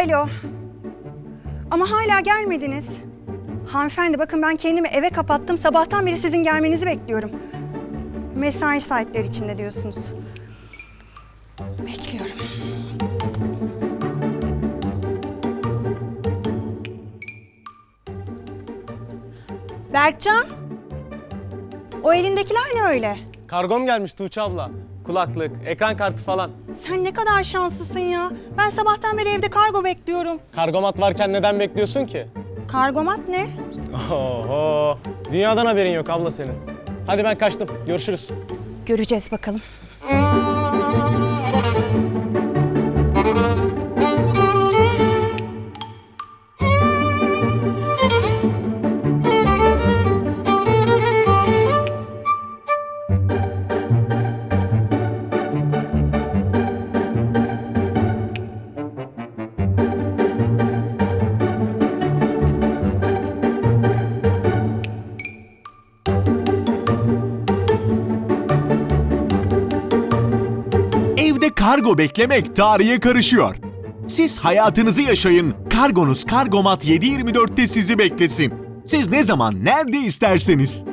Alo. Ama hala gelmediniz. Hanımefendi bakın ben kendimi eve kapattım. Sabahtan beri sizin gelmenizi bekliyorum. Mesai saatleri içinde diyorsunuz. Bekliyorum. Berkcan. O elindekiler ne öyle? Kargom gelmiş Tuğçe abla. Kulaklık, ekran kartı falan. Sen ne kadar şanslısın ya. Ben sabahtan beri evde kargo bekliyorum. Kargomat varken neden bekliyorsun ki? Kargomat ne? Oho, dünyadan haberin yok abla senin. Hadi ben kaçtım, görüşürüz. Göreceğiz bakalım. Kargo beklemek tarihe karışıyor. Siz hayatınızı yaşayın. Kargonuz Kargomat 724'te sizi beklesin. Siz ne zaman nerede isterseniz.